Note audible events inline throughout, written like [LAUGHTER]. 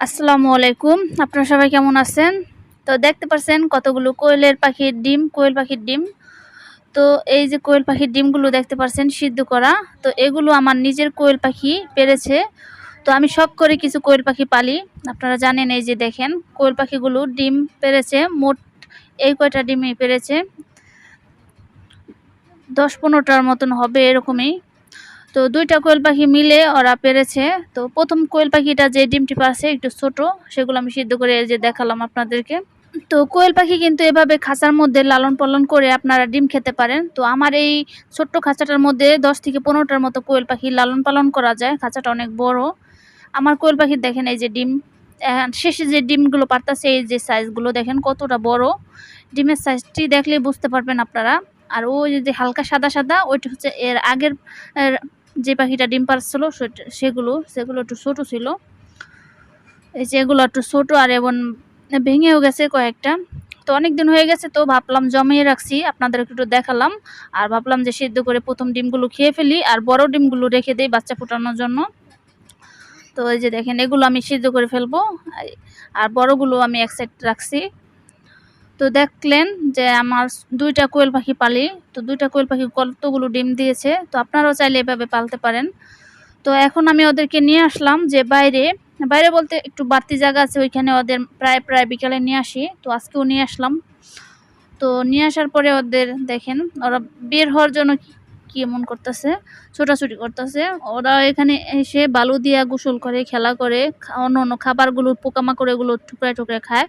আসসালামু আলাইকুম। আপনারা সবাই কেমন আছেন? তো দেখতে পাচ্ছেন কতগুলো কোয়েলের পাখির ডিম, কোয়েল পাখির ডিম। তো এই যে কোয়েল পাখির ডিমগুলো দেখতে পাচ্ছেন সিদ্ধ করা। তো এগুলো আমার নিজের কোয়েল পাখি পেরেছে। তো আমি শখ করে কিছু কোয়েল পাখি পালি। আপনারা জানেন এই যে দেখেন, কোয়েল পাখিগুলো ডিম পেরেছে, মোট এই কয়টা ডিমই পেরেছে? দশ পনেরোটার মতন হবে এরকমই। তো দুইটা কোয়েল পাখি মিলে ওরা পেরেছে। তো প্রথম কোয়েল পাখিটা যে ডিমটি পারছে একটু ছোট, সেগুলো আমি সিদ্ধ করে যে দেখালাম আপনাদেরকে। তো কোয়েল পাখি কিন্তু এভাবে খাঁচার মধ্যে লালন পালন করে আপনারা ডিম খেতে পারেন। তো আমার এই ছোট্ট খাঁচাটার মধ্যে দশ থেকে পনেরোটার মতো কোয়েল পাখি লালন পালন করা যায়। খাঁচাটা অনেক বড়। আমার কোয়েল পাখি দেখেন এই যে ডিম শেষে যে ডিমগুলো পারতাছে, এই যে সাইজগুলো দেখেন কতটা বড়। ডিমের সাইজটি দেখলেই বুঝতে পারবেন আপনারা। আর ওই যে হালকা সাদা সাদা, ওইটা হচ্ছে এর আগের যে পাখিটা ডিম পারছিল সেগুলো সেগুলো একটু ছোট ছিল। এই যে এগুলো একটু ছোট আর এবং ভেঙেও গেছে কয়েকটা। তো অনেক দিন হয়ে গেছে, তো ভাবলাম জমিয়ে রাখছি, আপনাদের একটু দেখালাম। আর ভাবলাম যে সিদ্ধ করে প্রথম ডিমগুলো খেয়ে ফেলি, আর বড় ডিমগুলো রেখে দিই বাচ্চা ফোটানোর জন্য। তো এই যে দেখেন, এগুলো আমি সিদ্ধ করে ফেলব। আর বড়গুলো আমি এক সাইড রাখছি। তো দেখলেন যে আমার দুইটা কোয়েল পাখি পালি, তো দুইটা কোয়েল পাখি কতগুলো ডিম দিয়েছে, তো আপনারাও চাইলে এভাবে পালতে পারেন। তো এখন আমি ওদেরকে নিয়ে আসলাম যে বাইরে বাইরে বলতে একটু বাড়তি জায়গা আছে, ওইখানে ওদের প্রায় প্রায় বিকালে নিয়ে আসি, তো আজকেও নিয়ে আসলাম। তো নিয়ে আসার পরে ওদের দেখেন, ওরা বের হওয়ার জন্য কি- এমন করতেছে? ছোটাছুটি করতেছে। ওরা এখানে এসে বালু দিয়া গোসল করে, খেলা করে অন্য অন্য খাবারগুলো, পোকামাকড় এগুলো টুকরায় টুকরায় খায়।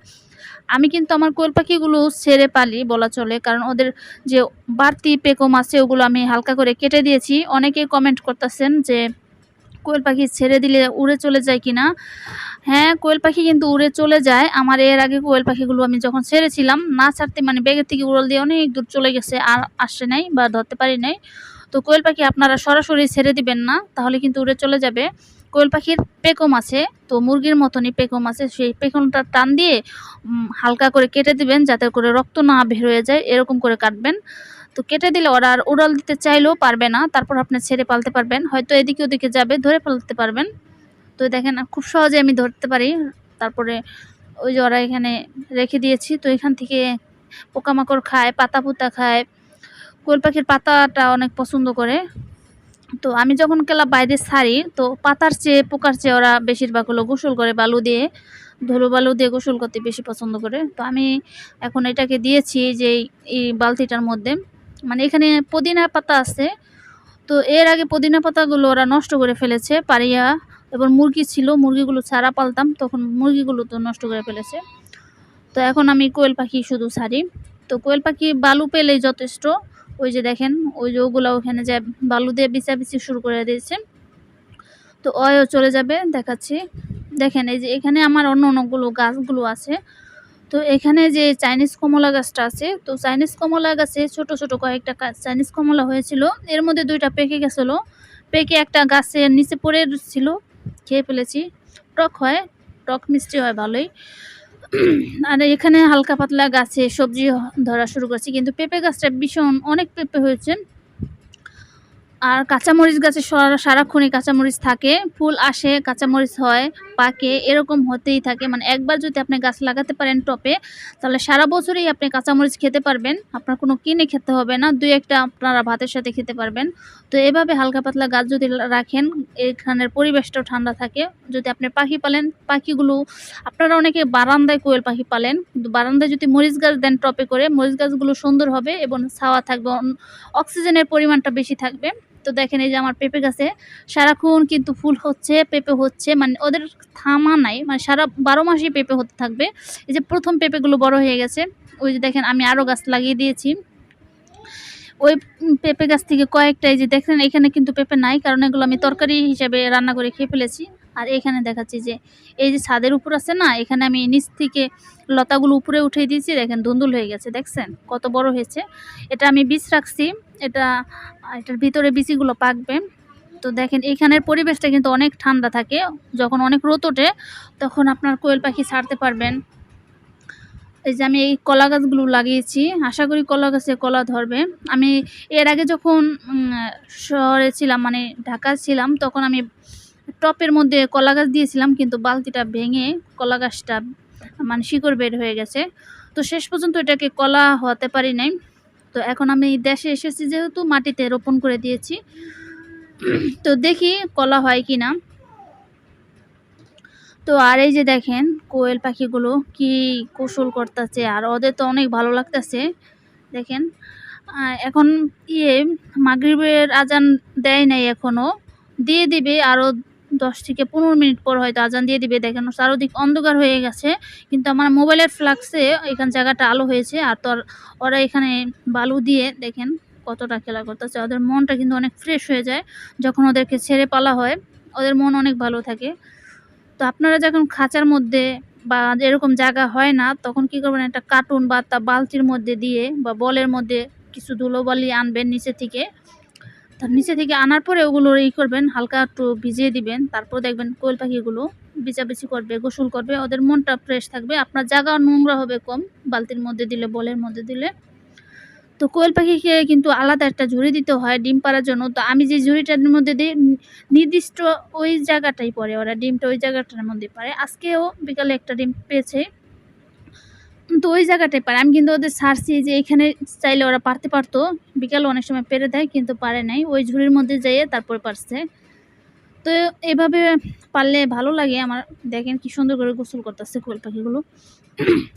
আমি কিন্তু আমার কোয়েল পাখিগুলো ছেড়ে পালি বলা চলে, কারণ ওদের যে বাড়তি পেকম আছে ওগুলো আমি হালকা করে কেটে দিয়েছি। অনেকে কমেন্ট করতেছেন যে, কোয়েল পাখি ছেড়ে দিলে উড়ে চলে যায় কিনা হ্যাঁ কোয়েল পাখি কিন্তু উড়ে চলে যায়। আমার এর আগে কোয়েল পাখিগুলো আমি যখন ছেড়েছিলাম, না ছাড়তে মানে ব্যাগের থেকে উড়াল দিয়ে অনেক দূর চলে গেছে, আর আসে নাই বা ধরতে পারি নাই। তো কোয়েল পাখি আপনারা সরাসরি ছেড়ে দিবেন না, তাহলে কিন্তু উড়ে চলে যাবে। কোয়েল পাখির পেকম আছে, তো মুরগির মতনই পেকম আছে, সেই পেকমটা টান দিয়ে হালকা করে কেটে দিবেন, যাতে করে রক্ত না বের হয়ে যায়, এরকম করে কাটবেন। তো কেটে দিলে ওরা আর উড়াল দিতে চাইলেও পারবে না, তারপর আপনি ছেড়ে পালতে পারবেন, হয়তো এদিকে ওদিকে যাবে, ধরে পালতে পারবেন। তো দেখেন, খুব সহজে আমি ধরতে পারি, তারপরে ওই যে ওরা এখানে রেখে দিয়েছি, তো এখান থেকে পোকামাকড় খায় পাতা পুতা খায় কোয়েল পাখির পাতাটা অনেক পছন্দ করে। তো আমি যখন কেলা বাইরে ছাড়ি, তো পাতার চেয়ে, পোকার চেয়ে ওরা বেশিরভাগ হলো গোসল করে বালু দিয়ে, ধুলো বালু দিয়ে গোসল করতে বেশি পছন্দ করে। তো আমি এখন এটাকে দিয়েছি যে এই- বালতিটার মধ্যে। মানে এখানে পুদিনা পাতা আছে। তো এর আগে পুদিনা পাতাগুলো ওরা নষ্ট করে ফেলেছে পারিয়া এবার মুরগি ছিল, মুরগিগুলো ছাড়া পালতাম, তখন মুরগিগুলো তো নষ্ট করে ফেলেছে। তো এখন আমি কোয়েল পাখি শুধু ছাড়ি। তো কোয়েল পাখি বালু পেলেই যথেষ্ট। ওই যে দেখেন, ওই যে ওগুলো ওখানে যায় বালু দিয়ে বিছাবিছি শুরু করে দিয়েছে। তো অয়ও চলে যাবে, দেখাচ্ছি। দেখেন, এই যে এখানে আমার অন্য অন্যগুলো গাছগুলো আছে। তো এখানে যে চাইনিজ কমলা গাছটা আছে, তো চাইনিজ কমলা গাছে ছোট ছোট কয়েকটা চাইনিজ কমলা হয়েছিল। এর মধ্যে দুইটা পেকে গেছিল। পেকে একটা গাছের নিচে পড়ে ছিল, খেয়ে ফেলেছি। টক হয়, টক মিষ্টি হয়, ভালোই। [CLEARS THROAT] আর এখানে হালকা পাতলা গাছে সবজি ধরা শুরু করছি, কিন্তু পেঁপে গাছটা ভীষণ অনেক পেঁপে হয়েছে। আর কাঁচামরিচ গাছে সারা- সারাক্ষণই কাঁচামরিচ থাকে, ফুল আসে, কাঁচামরিচ হয়। পাকে, এরকম হতেই থাকে। মানে একবার যদি আপনি গাছ লাগাতে পারেন টপে, তাহলে সারা বছরই আপনি কাঁচামরিচ খেতে পারবেন। আপনার কোনো কিনে খেতে হবে না, দুই একটা আপনারা ভাতের সাথে খেতে পারবেন। তো এভাবে হালকা পাতলা গাছ যদি রাখেন, এখানের পরিবেশটাও ঠান্ডা থাকে। যদি আপনি পাখি পালেন, পাখিগুলো, আপনারা অনেকে বারান্দায় কোয়েল পাখি পালেন, কিন্তু বারান্দায় যদি মরিচ গাছ দেন টপে করে, মরিচ গাছগুলো সুন্দর হবে এবং ছাওয়া থাকবে অক্সিজেনের পরিমাণটা বেশি থাকবে। তো দেখেন এই যে আমার পেঁপে গাছে, সারাক্ষণ কিন্তু ফুল হচ্ছে, পেঁপে হচ্ছে মানে ওদের থামা নাই মানে সারা বারো মাসই পেঁপে হতে থাকবে। এই যে প্রথম পেঁপেগুলো বড় হয়ে গেছে, ওই যে দেখেন আমি আরও গাছ লাগিয়ে দিয়েছি। ওই পেঁপে গাছ থেকে কয়েকটা, এই যে দেখেন এখানে কিন্তু পেঁপে নাই, কারণ এগুলো আমি তরকারি হিসাবে রান্না করে খেয়ে ফেলেছি। আর এখানে দেখাচ্ছি যে এই যে ছাদের উপর আছে না, এখানে আমি নিচ থেকে লতাগুলো উপরে উঠিয়ে দিয়েছি, দেখেন ধুন্দুল হয়ে গেছে, দেখছেন? কত বড় হয়েছে। এটা আমি বীজ রাখছি, এটা, এটার ভিতরে বিচিগুলো পাকবে। তো দেখেন, এখানের পরিবেশটা কিন্তু অনেক ঠান্ডা থাকে, যখন অনেক রোদ ওঠে, তখন আপনার কোয়েল পাখি ছাড়তে পারবেন। এই যে আমি এই কলা গাছগুলো লাগিয়েছি, আশা করি কলা গাছে কলা ধরবে। আমি এর আগে যখন শহরে ছিলাম মানে ঢাকা ছিলাম, তখন আমি টপের মধ্যে কলা গাছ দিয়েছিলাম, কিন্তু বালতিটা ভেঙে কলা গাছটা মানে শিকড় বের হয়ে গেছে। তো শেষ পর্যন্ত এটাকে কলা হতে পারি নাই। তো এখন আমি দেশে এসেছি যেহেতু, মাটিতে রোপণ করে দিয়েছি। তো দেখি কলা হয় কি না তো আর এই যে দেখেন, কোয়েল পাখিগুলো কি কৌশল করতেছে, আর ওদের তো অনেক ভালো লাগতেছে। দেখেন এখন ইয়ে মাগরিবের আজান দেয় নাই এখনও দিয়ে দিবে আরও দশ থেকে পনেরো মিনিট পর হয়তো আজান দিয়ে দিবে। দেখেন চারোদিক অন্ধকার হয়ে গেছে। কিন্তু আমার মোবাইলের ফ্লাক্সে এখান জায়গাটা আলো হয়েছে। আর তোর, ওরা এখানে বালু দিয়ে দেখেন কতটা খেলা করতেছে। ওদের মনটা কিন্তু অনেক ফ্রেশ হয়ে যায়। যখন ওদেরকে ছেড়ে পালা হয়, ওদের মন অনেক ভালো থাকে। তো আপনারা যখন খাঁচার মধ্যে বা এরকম জায়গা হয় না, তখন কি করবেন? একটা কার্টুন বা তা বালতির মধ্যে দিয়ে বা বলের মধ্যে কিছু ধুলোবালি আনবেন নিচে থেকে তার নিচে থেকে আনার পরে ওগুলো ই করবেন, হালকা একটু ভিজিয়ে দিবেন, তারপর দেখবেন কোয়েল পাখিগুলো বিচাবিচি করবে, গোসল করবে, ওদের মনটা ফ্রেশ থাকবে। আপনার জায়গা নোংরা হবে কম, বালতির মধ্যে দিলে, বলের মধ্যে দিলে। তো কোয়েল পাখিকে কিন্তু আলাদা একটা ঝুড়ি দিতে হয় ডিম পাড়ার জন্য। তো আমি যে ঝুড়িটার মধ্যে দিই নির্দিষ্ট ওই জায়গাটাই পড়ে ওরা ডিমটা ওই জায়গাটার মধ্যে পারে আজকেও বিকালে একটা ডিম পেয়েছে তো ওই জায়গাটাই পারে। আমি কিন্তু ওদের ছাড়ছি যে এখানে চাইলে ওরা পারতে পারতো। বিকালে অনেক সময় পেরে দেয়, কিন্তু পারে নাই। ওই ঝুড়ির মধ্যে যেয়ে তারপরে পারছে। তো এভাবে পারলে ভালো লাগে। আমার দেখেন কি সুন্দর করে গোসল করতেছে কোয়েল পাখিগুলো।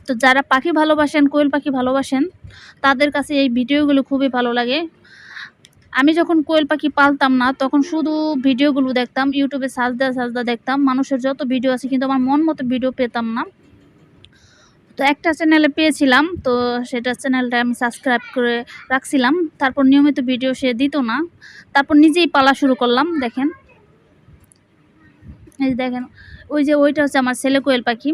তো যারা পাখি ভালোবাসেন, কোয়েল পাখি ভালোবাসেন, তাদের কাছে এই ভিডিওগুলো খুবই ভালো লাগে। আমি যখন কোয়েল পাখি পালতাম না, তখন শুধু ভিডিওগুলো দেখতাম, ইউটিউবে সাজদা সাজদা দেখতাম। মানুষের যত ভিডিও আছে, কিন্তু আমার মন মতো ভিডিও পেতাম না। তো একটা চ্যানেলে পেয়েছিলাম, তো সেটা চ্যানেলটা আমি সাবস্ক্রাইব করে রাখছিলাম। তারপর নিয়মিত ভিডিও সে দিত না। তারপর নিজেই পালা শুরু করলাম, দেখেন। এই দেখেন, ওই যে ওইটা হচ্ছে আমার ছেলে কোয়েল পাখি।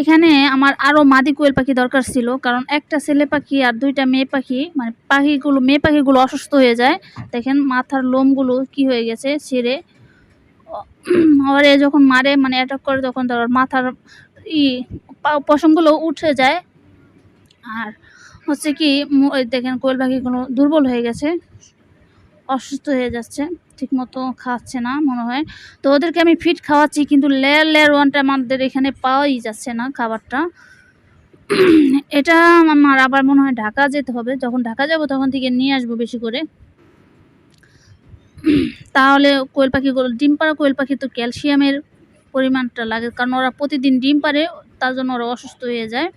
এখানে আমার আরও মাদি কোয়েল পাখি দরকার ছিল, কারণ একটা ছেলে পাখি আর দুইটা মেয়ে পাখি মানে পাখিগুলো, মেয়ে পাখিগুলো অসুস্থ হয়ে যায়। দেখেন, মাথার লোমগুলো কি হয়ে গেছে, ছিঁড়ে। [CLEARS THROAT] ওরে যখন মারে মানে অ্যাটাক করে, তখন তার মাথার ই পশমগুলো উঠে যায়। আর হচ্ছে কি দেখেন কোয়েল পাখিগুলো দুর্বল হয়ে গেছে। অসুস্থ হয়ে যাচ্ছে, ঠিকমতো খাচ্ছে না মনে হয়। তো ওদেরকে আমি ফিট খাওয়াচ্ছি, কিন্তু লেয়ার লেয়ার ওয়ানটা আমাদের এখানে পাওয়াই যাচ্ছে না খাবারটা। [CLEARS THROAT] এটা আমার আবার মনে হয় ঢাকা যেতে হবে। যখন ঢাকা যাব তখন থেকে নিয়ে আসব বেশি করে। [CLEARS THROAT] তাহলে কোয়েল পাখিগুলো, ডিম পাড়া কোয়েল পাখি তো ক্যালসিয়ামের পরিমাণটা লাগে, কারণ ওরা প্রতিদিন ডিম পারে, তার জন্য ওরা অসুস্থ হয়ে যায়।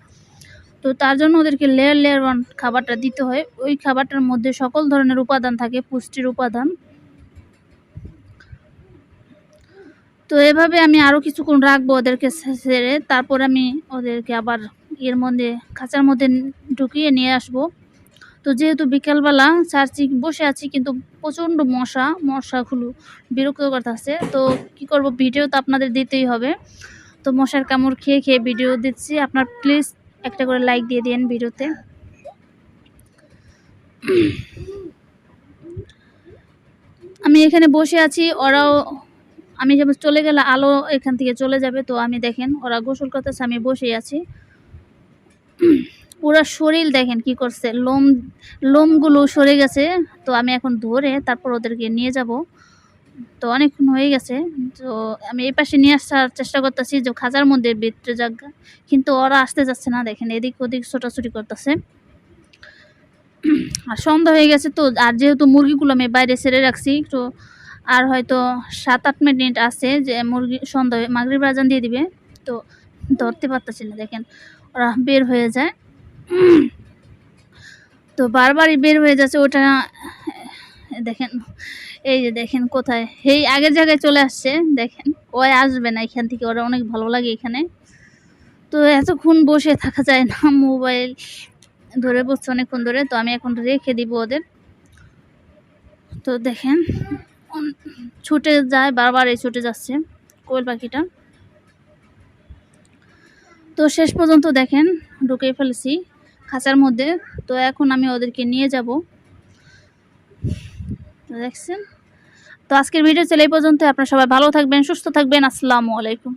তো তার জন্য ওদেরকে লেয়ার লেয়ার ওয়ান খাবারটা দিতে হয়। ওই খাবারটার মধ্যে সকল ধরনের উপাদান থাকে, পুষ্টির উপাদান। তো এভাবে আমি আরও কিছুক্ষণ রাখব ওদেরকে সেরে, তারপর আমি ওদেরকে আবার এর মধ্যে, খাঁচার মধ্যে ঢুকিয়ে নিয়ে আসব। তো যেহেতু বিকালবেলা ছাড়ছি বসে আছি, কিন্তু প্রচণ্ড মশা, মশাগুলো বিরক্ত করতেছে। তো কি করব, ভিডিও তো আপনাদের দিতেই হবে। তো মশার কামড় খেয়ে খেয়ে ভিডিও দিচ্ছি। আপনার প্লিজ একটা করে লাইক দিয়ে দিন ভিডিওতে। আমি এখানে বসে আছি, ওরাও, আমি চলে গেলে আলো এখান থেকে চলে যাবে, তো আমি দেখেন, ওরা গোসল করতেছে, আমি বসেই আছি। পুরো শরীর দেখেন কি করছে, লোম, লোমগুলো সরে গেছে। তো আমি এখন ধরে তারপর ওদেরকে নিয়ে যাব। তো অনেকক্ষণ হয়ে গেছে। তো আমি এই পাশে নিয়ে আসার চেষ্টা করতেছি যে খাঁচার মধ্যে ভিতরে জায়গা কিন্তু ওরা আসতে যাচ্ছে না দেখেন, এদিক ওদিক ছোটাছুটি করতেছে। আর সন্ধ্যা হয়ে গেছে তো, আর যেহেতু মুরগিগুলো আমি বাইরে ছেড়ে রাখছি, তো আর হয়তো সাত আট মিনিট আছে যে মুরগি সন্ধ্যা মাগরিব আজান দিয়ে দিবে। তো ধরতে পারতেছি না, দেখেন ওরা বের হয়ে যায়। তো বারবারই বের হয়ে যাচ্ছে ওটা, দেখেন, এই যে দেখেন কোথায় এই আগের জায়গায় চলে আসছে, দেখেন ওই আসবে না এখান থেকে, ওরা অনেক ভালো লাগে এখানে। তো এতক্ষণ বসে থাকা যায় না, মোবাইল ধরে বসছে অনেকক্ষণ ধরে, তো আমি এখন রেখে দিব ওদের। তো দেখেন ছুটে যায় বারবার এই ছুটে যাচ্ছে কোয়েল পাখিটা। তো শেষ পর্যন্ত দেখেন ঢুকে ফেলেছি। খাঁচার মধ্যে। তো এখন আমি ওদেরকে নিয়ে যাব। দেখছেন? তো আজকের ভিডিও চলে এই পর্যন্ত আপনারা সবাই ভালো থাকবেন, সুস্থ থাকবেন। আসসালামু আলাইকুম।